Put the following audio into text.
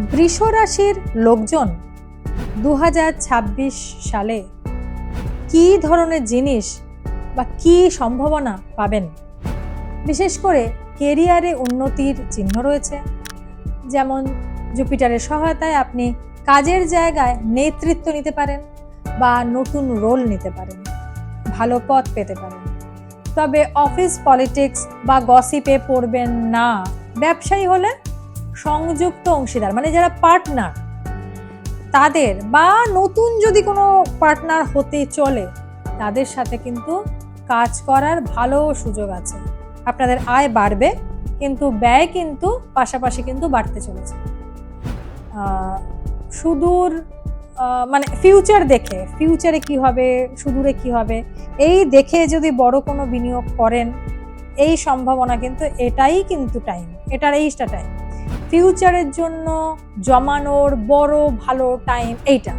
বৃষ রাশির লোকজন দু হাজার ছাব্বিশ সালে কী ধরনের জিনিস বা কী সম্ভাবনা পাবেন? বিশেষ করে কেরিয়ারে উন্নতির চিহ্ন রয়েছে। যেমন জুপিটারের সহায়তায় আপনি কাজের জায়গায় নেতৃত্ব নিতে পারেন বা নতুন রোল নিতে পারেন। ভালো পথ পেতে পারেন। তবে অফিস পলিটিক্স বা গসিপে পড়বেন না। ব্যবসায়ী হলে সংযুক্ত অংশীদার মানে যারা পার্টনার তাদের বা নতুন যদি কোনো পার্টনার হতে চলে, তাদের সাথে কিন্তু কাজ করার ভালো সুযোগ আছে। আপনাদের আয় বাড়বে, কিন্তু ব্যয় কিন্তু পাশাপাশি কিন্তু বাড়তে চলেছে। সুদূর মানে ফিউচার দেখে ফিউচারে কি হবে, সুদূরে কি হবে, এই দেখে যদি বড় কোনো বিনিয়োগ করেন, এই সম্ভাবনা কিন্তু এটাই কিন্তু টাইম এটার এইটা টাইম ফিউচারের জন্য জমানোর বড় ভালো টাইম এইটা।